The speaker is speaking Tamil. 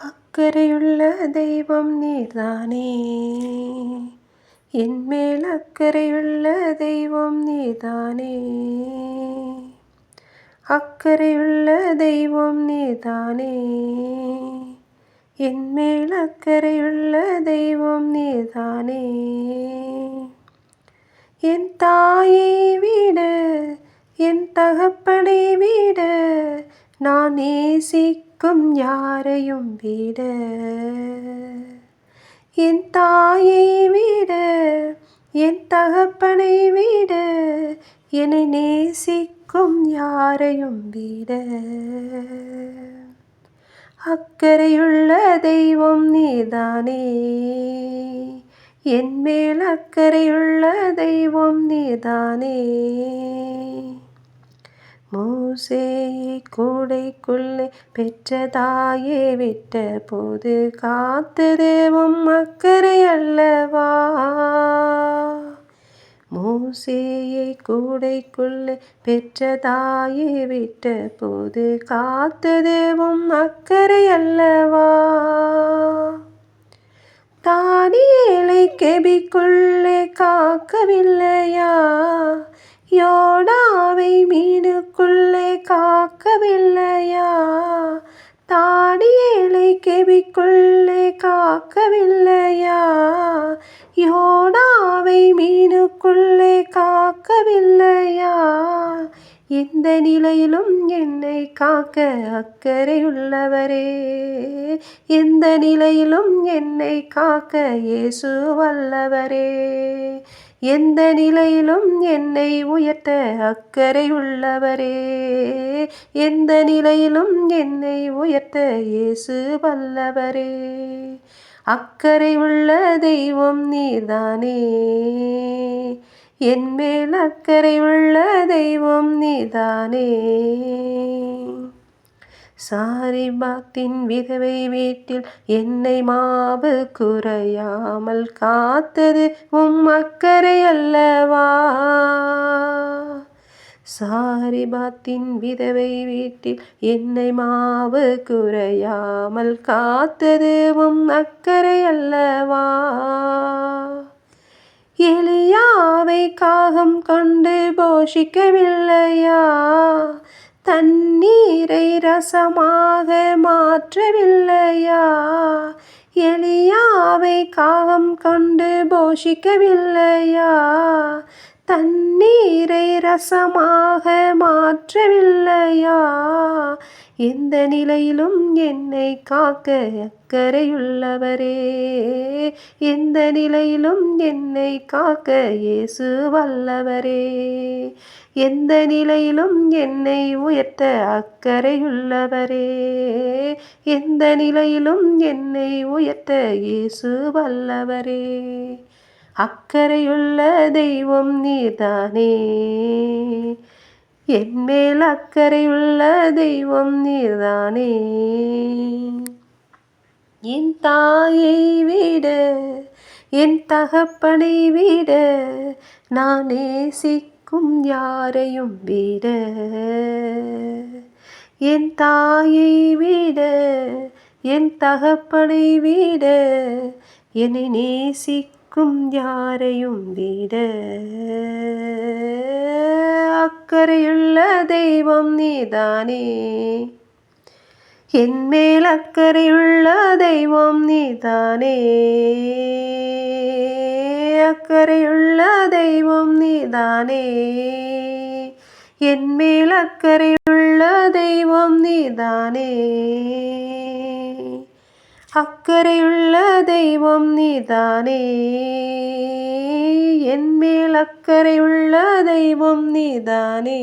அக்கறையுள்ள தெய்வம் நீர்தானே? என் மேல் அக்கறையுள்ள தெய்வம் நீதானே அக்கறையுள்ள தெய்வம் நீதானே என் மேல் அக்கறையுள்ள தெய்வம் நீதானே என் தாயை விட என் தகப்பனை விட நான் நேசிக்க நேசிக்கும் யாரையும் விட என் தாயை விட என் தகப்பனை விட என்னை நேசிக்கும் யாரையும் விட. அக்கறையுள்ள தெய்வம் நீதானே என் மேல் அக்கறையுள்ள தெய்வம் நீதானே. மூசேயை கூடைக்குள்ளே பெற்ற தாயே விட்ட போது காத்ததேவும் அக்கறை அல்லவா? மூசேயை கூடைக்குள்ளே பெற்ற தாயே விட்ட போது காத்ததேவும் அக்கறை அல்லவா? தானியலை கெபிக்குள்ளே காக்கவில்லையா? காக்கவில்லையா? தானியேலை கெவிக்குள்ளே காக்கவில்லையா? யோடாவை மீனுக்குள்ளே காக்கவில்லையா? எந்த நிலையிலும் என்னை காக்க அக்கறையுள்ளவரே. எந்த நிலையிலும் என்னை காக்க இயேசு வல்லவரே. எந்த நிலையிலும் என்னை உயர்த்த அக்கறையுள்ளவரே. எந்த நிலையிலும் என்னை உயர்த்த இயேசு வல்லவரே. அக்கறை உள்ள தெய்வம் நீதானே என் மேல் அக்கறை உள்ள தெய்வம் நீதானே சாரி பாக்தின் விதவை வீட்டில் என்னை மாவு குறையாமல் காத்தது உம் அக்கறை அல்லவா? சாரிபாத்தின் விதவை வீட்டில் என்னை மாவு குறையாமல் காத்தது உம் அக்கறை அல்லவா? எளியாவை காகம் கொண்டு போஷிக்கவில்லையா? தண்ணீரை ரசமாக மாற்றவில்லையா? எளியாவை காகம் கொண்டு போஷிக்கவில்லையா? தண்ணீரை ரசமாக மாற்றவில்லையா? எந்த நிலையிலும் என்னை காக்க அக்கறையுள்ளவரே. எந்த நிலையிலும் என்னை காக்க இயேசு வல்லவரே. எந்த நிலையிலும் என்னை உயர்த்த அக்கறையுள்ளவரே. எந்த நிலையிலும் என்னை உயர்த்த இயேசு வல்லவரே. அக்கறையுள்ள தெய்வம் நீதானே. என் மேல் அக்கறையுள்ள தெய்வம் நீதானே. என் தாயை விட என் தகப்பனை விட நான் நேசிக்கும் யாரையும் விட. என் தாயை விட என் தகப்பனை விட என்னை நேசிக்கும் யாரையும் விட அக்கறையுள்ள தெய்வம் நீதானே என் மேல் அக்கறையுள்ள தெய்வம் நீதானே அக்கறையுள்ள தெய்வம் நீதானே என் மேல் அக்கறையுள்ள தெய்வம் நீதானே அக்கறையுள்ள தெய்வம் நீதானே. என் மேல் அக்கறையுள்ள தெய்வம் நீதானே.